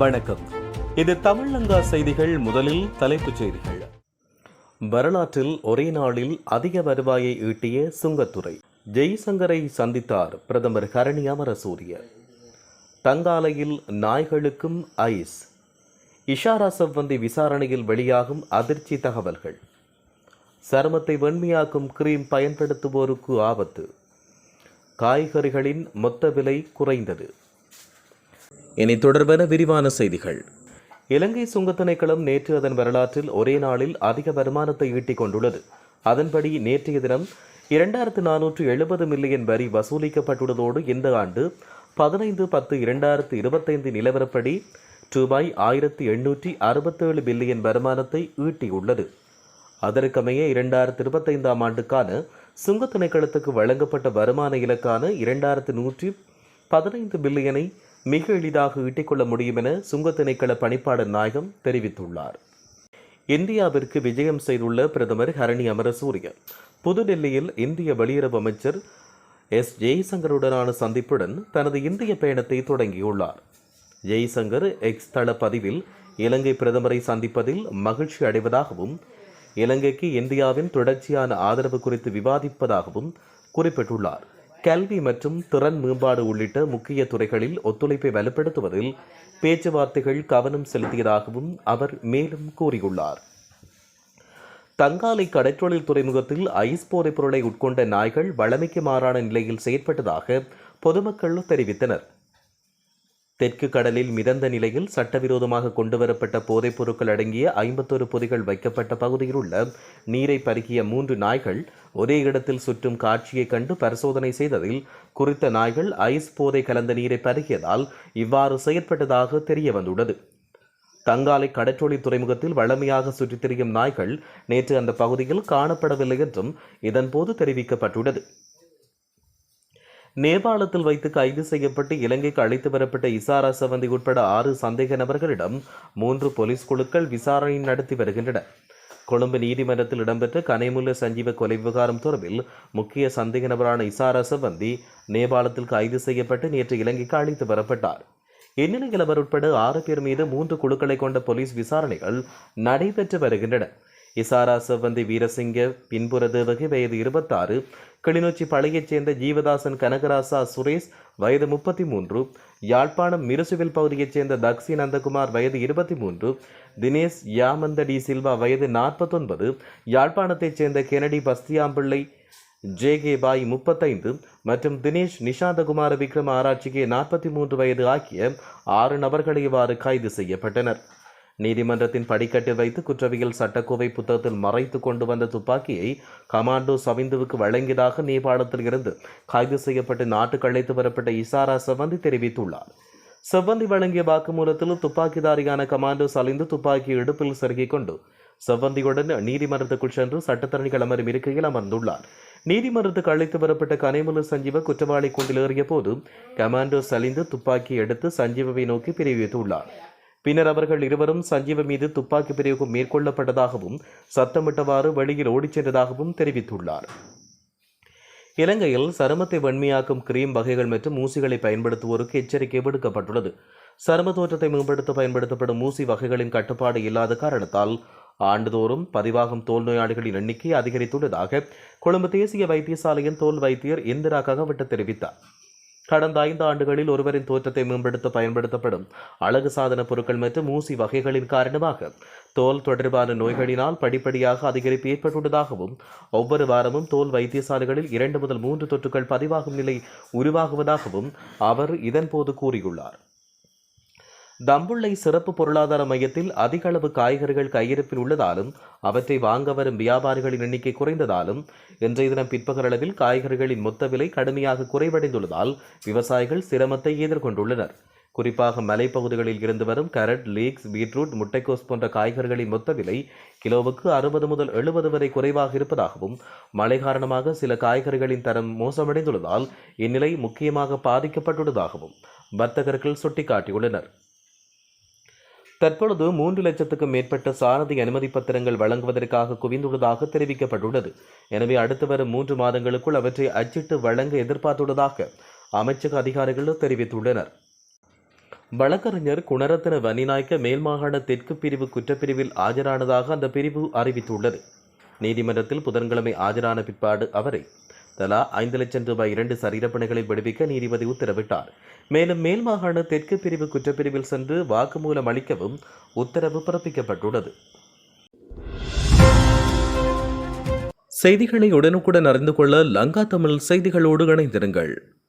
வணக்கம். இது தமிழங்கா செய்திகள் முதலில் தலைப்புச் செய்திகள். வரலாற்றில் ஒரே நாளில் அதிக வருவாயை ஈட்டிய சுங்கத்துறை. ஜெய்சங்கரை சந்தித்தார் பிரதமர் ஹரணி அமரசூரிய தங்காலையில் நாய்களுக்கும் ஐஸ். இஷாரா செவ்வந்தி விசாரணையில் வெளியாகும் அதிர்ச்சி தகவல்கள். சருமத்தை வெண்மையாக்கும் கிரீம் பயன்படுத்துவோருக்கு ஆபத்து. காய்கறிகளின் மொத்த விலை குறைந்தது. இனி தொடர்பான விரிவான செய்திகள். இலங்கை சுங்கத் திணைக்களம் நேற்று அதன் வரலாற்றில் ஒரே நாளில் அதிக வருமானத்தை ஈட்டிக் கொண்டுள்ளது. அதன்படி நேற்றைய தினம் இரண்டாயிரத்து நானூற்று எழுபது மில்லியன் வரி வசூலிக்கப்பட்டுள்ளதோடு இந்த ஆண்டு பதினைந்து பத்து இரண்டாயிரத்து இருபத்தைந்து நிலவரப்படி ரூபாய் ஆயிரத்தி எண்ணூற்றி அறுபத்தேழு பில்லியன் வருமானத்தை ஈட்டியுள்ளது. அதற்கமைய இரண்டாயிரத்து இருபத்தைந்தாம் ஆண்டுக்கான சுங்கத் திணைக்களத்துக்கு வழங்கப்பட்ட வருமான இலக்கான இரண்டாயிரத்து நூற்றி பதினைந்து பில்லியனை மிக எளிதாக ஈட்டிக்கொள்ள முடியும் என சுங்க திணைக்கள பணிப்பாளர் நாயகம் தெரிவித்துள்ளார். இந்தியாவிற்கு விஜயம் செய்துள்ள பிரதமர் ஹரணி அமரசூரிய புதுடெல்லியில் இந்திய வெளியுறவு அமைச்சர் எஸ். ஜெய்சங்கருடனான சந்திப்புடன் தனது இந்திய பயணத்தை தொடங்கியுள்ளார். ஜெய்சங்கர் எக்ஸ் தள பதிவில் இலங்கை பிரதமரை சந்திப்பதில் மகிழ்ச்சி அடைவதாகவும் இலங்கைக்கு இந்தியாவின் தொடர்ச்சியான ஆதரவு குறித்து விவாதிப்பதாகவும் குறிப்பிட்டுள்ளார். கல்வி மற்றும் திறன் மேம்பாடு உள்ளிட்ட முக்கிய துறைகளில் ஒத்துழைப்பை வலுப்படுத்துவதில் பேச்சுவார்த்தைகள் கவனம் செலுத்தியதாகவும் அவர் மேலும் கூறியுள்ளார். தங்காலை கடற்றொழில் துறைமுகத்தில் ஐஸ் போதைப் பொருளை உட்கொண்ட நாய்கள் வழமைக்கு மாறான நிலையில் செயற்பட்டதாக பொதுமக்கள் தெரிவித்தனர். தெற்கு கடலில் மிதந்த நிலையில் சட்டவிரோதமாக கொண்டுவரப்பட்ட போதைப் பொருட்கள் அடங்கிய ஐம்பத்தொரு பொதிகள் வைக்கப்பட்ட பகுதியில் உள்ள நீரை பருகிய மூன்று நாய்கள் ஒரே இடத்தில் சுற்றும் காட்சியைக் கண்டு பரிசோதனை செய்ததில் குறித்த நாய்கள் ஐஸ் போதை கலந்த நீரை பருகியதால் இவ்வாறு செயற்பட்டதாக தெரிய வந்துள்ளது தங்காலை கடற்றொழி துறைமுகத்தில் வழமையாக சுற்றித் திரியும் நாய்கள் நேற்று அந்த பகுதியில் காணப்படவில்லை என்றும் இதன்போது தெரிவிக்கப்பட்டுள்ளது. நேபாளத்தில் வைத்து கைது செய்யப்பட்டு இலங்கைக்கு அழைத்து வரப்பட்ட இசாரா சவந்தி உட்பட ஆறு சந்தேக நபர்களிடம் மூன்று போலீஸ் குழுக்கள் விசாரணை நடத்தி வருகின்றன. கொழும்பு நீதிமன்றத்தில் இடம்பெற்ற கனைமுல்ல சஞ்சீவ கொலை விவகாரம் தொடர்பில் முக்கிய சந்தேக நபரான இசாரா சவந்தி நேபாளத்தில் கைது செய்யப்பட்டு நேற்று இலங்கைக்கு அழைத்து வரப்பட்டார். இந்நிலையில் அவர் உட்பட ஆறு பேர் மீது மூன்று குழுக்களை கொண்ட போலீஸ் விசாரணைகள் நடைபெற்று வருகின்றன. இசாரா செவ்வந்தி வீரசிங்க பின்புற தேவகி வயது இருபத்தாறு கிளிநொச்சி பழையைச் சேர்ந்த ஜீவதாசன் கனகராசா சுரேஷ் வயது முப்பத்தி மூன்று யாழ்ப்பாணம் மிருசுவில் பகுதியைச் சேர்ந்த தக்ஷி நந்தகுமார் வயது இருபத்தி மூன்று தினேஷ் யாமந்த டி சில்வா வயது நாற்பத்தொன்பது யாழ்ப்பாணத்தைச் சேர்ந்த Kennedy Bastiampillai J K Bhai முப்பத்தைந்து மற்றும் தினேஷ் நிஷாந்தகுமார விக்ரம ஆராய்ச்சிக்கு நாற்பத்தி மூன்று வயது ஆகிய ஆறு நபர்கள் இவ்வாறு கைது செய்யப்பட்டனர். நீதிமன்றத்தின் படிக்கட்டில் வைத்து குற்றவியல் சட்டக்கோவை புத்தகத்தில் மறைத்து கொண்டு வந்த துப்பாக்கியை கமாண்டோ சவிந்துவுக்கு வழங்கியதாக நேபாளத்தில் இருந்து கைது செய்யப்பட்டு நாட்டுக்கு அழைத்து வரப்பட்ட இசாரா செவந்தி தெரிவித்துள்ளார். செவ்வந்தி வழங்கிய வாக்குமூலத்தில் துப்பாக்கிதாரியான கமாண்டோ சலிந்து துப்பாக்கி இடுப்பில் செருகிக் கொண்டு செவ்வந்தியுடன் நீதிமன்றத்துக்குள் சென்று சட்டத்தரணிகள் அமரும் இருக்கையில் அமர்ந்துள்ளார். நீதிமன்றத்துக்கு அழைத்து வரப்பட்ட கனைமுல சஞ்சீவ குற்றவாளி கூண்டில் ஏறிய போது கமாண்டோ சலிந்து துப்பாக்கி எடுத்து சஞ்சீவவை நோக்கி பிரிவித்துள்ளார். பின்னர் அவர்கள் இருவரும் சஞ்சீவ மீது துப்பாக்கி பிரயோகம் மேற்கொள்ளப்பட்டதாகவும் சத்தமிட்டவாறு வெளியில் ஓடிச் சென்றதாகவும் தெரிவித்துள்ளார். இலங்கையில் சருமத்தை வெண்மையாக்கும் கிரீம் வகைகள் மற்றும் ஊசிகளை பயன்படுத்துவோருக்கு எச்சரிக்கை விடுக்கப்பட்டுள்ளது. சரும தோற்றத்தை மேம்படுத்த பயன்படுத்தப்படும் ஊசி வகைகளின் கட்டுப்பாடு இல்லாத காரணத்தால் ஆண்டுதோறும் பதிவாகும் தோல் நோயாளிகளின் எண்ணிக்கை அதிகரித்துள்ளதாக கொழும்பு தேசிய வைத்தியசாலையின் தோல் வைத்தியர் இந்திரா ககவட்ட தெரிவித்தார். கடந்த ஐந்து ஆண்டுகளில் ஒருவரின் தோற்றத்தை மேம்படுத்த பயன்படுத்தப்படும் அழகு சாதன பொருட்கள் மற்றும் ஊசி வகைகளின் காரணமாக தோல் தொடர்பான நோய்களினால் படிப்படியாக அதிகரிப்பு ஏற்பட்டுள்ளதாகவும் ஒவ்வொரு வாரமும் தோல் வைத்தியசாலைகளில் இரண்டு முதல் மூன்று தொற்றுகள் பதிவாகும் நிலை உருவாகுவதாகவும் அவர் இதன்போது கூறியுள்ளார். தம்புள்ளை சிறப்பு பொருளாதார மையத்தில் அதிக அளவு காய்கறிகள் கையிருப்பில் உள்ளதாலும் அவற்றை வாங்க வரும் வியாபாரிகளின் எண்ணிக்கை குறைந்ததாலும் இன்றைய தினம் பிற்பகல் அளவில் காய்கறிகளின் மொத்த விலை கடுமையாக குறைவடைந்துள்ளதால் விவசாயிகள் சிரமத்தை எதிர்கொண்டுள்ளனர். குறிப்பாக மலைப்பகுதிகளில் இருந்து வரும் கரட் லீக்ஸ் பீட்ரூட் முட்டைக்கோஸ் போன்ற காய்கறிகளின் மொத்த விலை கிலோவுக்கு அறுபது முதல் எழுபது வரை குறைவாக இருப்பதாகவும் மழை காரணமாக சில காய்கறிகளின் தரம் மோசமடைந்துள்ளதால் இந்நிலை முக்கியமாக பாதிக்கப்பட்டுள்ளதாகவும் வர்த்தகர்கள் சுட்டிக்காட்டியுள்ளனர். தற்பொழுது மூன்று லட்சத்துக்கும் மேற்பட்ட சாரதி அனுமதி பத்திரங்கள் வழங்குவதற்காக குவிந்துள்ளதாக தெரிவிக்கப்பட்டுள்ளது. எனவே அடுத்து வரும் மூன்று மாதங்களுக்குள் அவற்றை அச்சிட்டு வழங்க எதிர்பார்த்துள்ளதாக அமைச்சக அதிகாரிகள் தெரிவித்துள்ளனர். வழக்கறிஞர் குணரத்ன வன்னிநாயக்க மேல்மாகாண தெற்கு பிரிவு குற்றப்பிரிவில் ஆஜரானதாக அந்த பிரிவு அறிவித்துள்ளது. நீதிமன்றத்தில் புதன்கிழமை ஆஜரான பிற்பாடு அவரை தலா ஐந்து லட்சம் ரூபாய் இரண்டு சரீரப்பணிகளை விடுவிக்க நீதிபதி உத்தரவிட்டார். மேலும் மேல் மாகாண தெற்கு பிரிவு குற்றப்பிரிவில் சென்று வாக்குமூலம் அளிக்கவும் உத்தரவு பிறப்பிக்கப்பட்டுள்ளது. செய்திகளை உடனுக்குடன் அறிந்து கொள்ள லங்கா தமிழ் செய்திகளோடு இணைந்திருங்கள்.